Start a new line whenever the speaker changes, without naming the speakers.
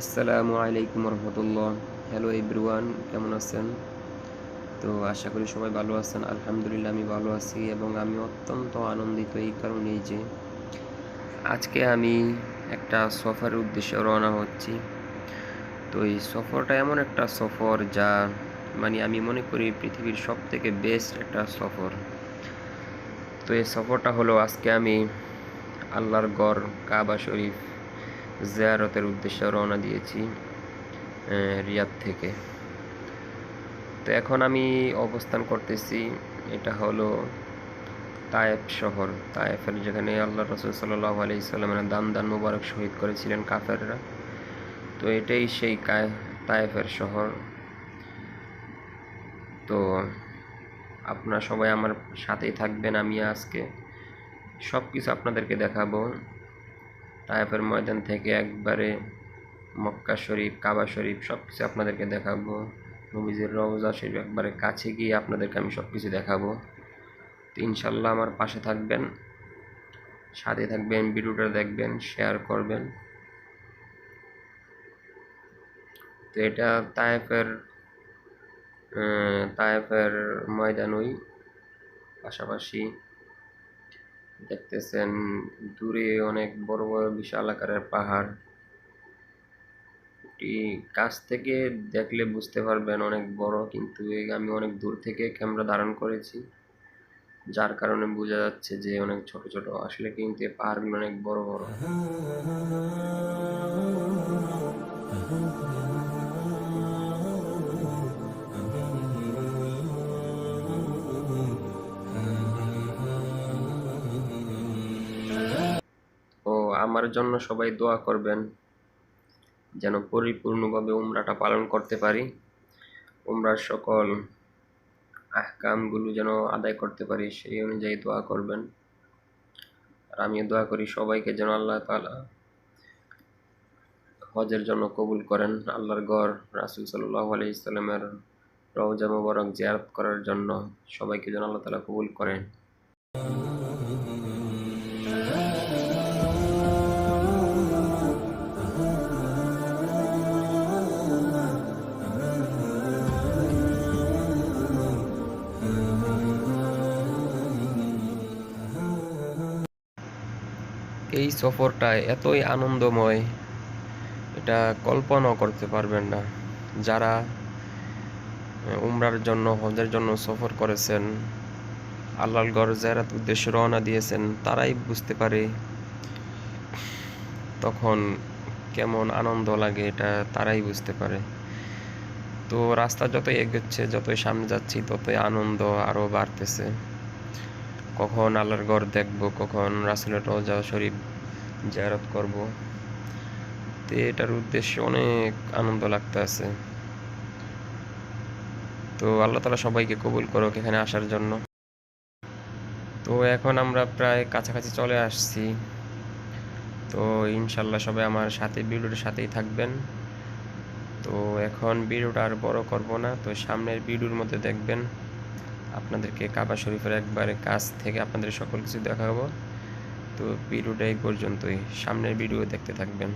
আসসালামু আলাইকুম রহমতুল্লাহ। Hello everyone কেমন আছেন? তো আশা করি সবাই ভালো আছেন, আলহামদুলিল্লাহ আমি ভালো আছি এবং আমি অত্যন্ত আনন্দিত এই কারণেই যে আজকে আমি একটা সফরের উদ্দেশ্যে রওনা হচ্ছি। তো এই সফরটা এমন একটা সফর যা মানে আমি মনে করি পৃথিবীর সব থেকে বেস্ট একটা সফর। তো এই সফরটা হলো আজকে আমি আল্লাহর গড় কাবা শরীফ জিয়ারতের উদ্দেশ্যে রওনা দিয়েছি রিয়াদ থেকে। তো এখন আমি অবস্থান করতেছি, এটা হলো তায়েফ শহর। তায়েফের যেখানে আল্লাহ রসুল সাল্লাহ আলি সাল্লামের দান দান মুবারক শহীদ করেছিলেন কাফেররা, তো এটাই সেই তায়েফের শহর। তো আপনারা সবাই আমার সাথেই থাকবেন, আমি আজকে সব কিছু আপনাদেরকে দেখাবো। তায়েফের ময়দান থেকে একবারে মক্কা শরীফ, কাবা শরীফ সব কিছু আপনাদেরকে দেখাবো। নবীজির রওজা শরীফ একবারে কাছে গিয়ে আপনাদেরকে আমি সব কিছু দেখাবো। তো ইনশাল্লাহ আমার পাশে থাকবেন, সাথে থাকবেন, ভিডিওটা দেখবেন শেয়ার করবেন। তো এটা তায়েফের তায়েফের ময়দানই পাশাপাশি দেখতেছেন, দূরে অনেক বড় বড় বিশাল আকারের পাহাড়। এটি কাছ থেকে দেখলে বুঝতে পারবেন অনেক বড়, কিন্তু আমি অনেক দূর থেকে ক্যামেরা ধারণ করেছি, যার কারণে বোঝা যাচ্ছে যে অনেক ছোট ছোট। আসলে কিন্তু পাহাড়গুলো অনেক বড় বড়। আমার জন্য সবাই দোয়া করবেন, যেন পরিপূর্ণভাবে উমরাটা পালন করতে পারি। উমরার সকল আহকামগুলো যেন আদায় করতে পারি, সেই অনুযায়ী দোয়া করবেন। আর আমি দোয়া করি সবাইকে যেন আল্লাহ তাআলা হজের জন্য কবুল করেন, আল্লাহর গড় রাসুল সাল্লাহ আলি ইসলামের রওজা মুবারক জিয়ারত করার জন্য সবাইকে যেন আল্লাহ তাআলা কবুল করেন। এই সফরটা এতই আনন্দময়, এটা কল্পনাও করতে পারবেন না। যারা উমরার জন্য, হজের জন্য সফর করেছেন, আল্লাহর গড় জেরাত উদ্দেশ্যে রওনা দিয়েছেন, তারাই বুঝতে পারে তখন কেমন আনন্দ লাগে এটা, তারাই বুঝতে পারে। তো রাস্তা যতই এগোচ্ছে, যতই সামনে যাচ্ছি, ততই আনন্দ আরও বাড়তেছে। কখন আল্লাহর গড় দেখব, কখন রাসুলের রোজা শরীফ জিয়ারত করব। তো এটার উদ্দেশ্যে অনেক আনন্দ লাগতে আছে। তো আল্লাহ তালা সবাইকে কবুল করুক এখানে আসার জন্য। তো এখন আমরা প্রায় কাছাকাছি চলে আসছি। তো ইনশাল্লাহ সবাই আমার সাথে, ভিডিওর সাথেই থাকবেন। তো এখন ভিডিওটা আর বড় করব না, তো সামনের ভিডিওর মধ্যে দেখবেন। আপনাদেরকে কাবা শরীফের একবারে কাছ থেকে আপনাদের সকল কিছু দেখাবো। তো ভিডিওটা এই পর্যন্তই। সামনের ভিডিও দেখতে থাকবেন।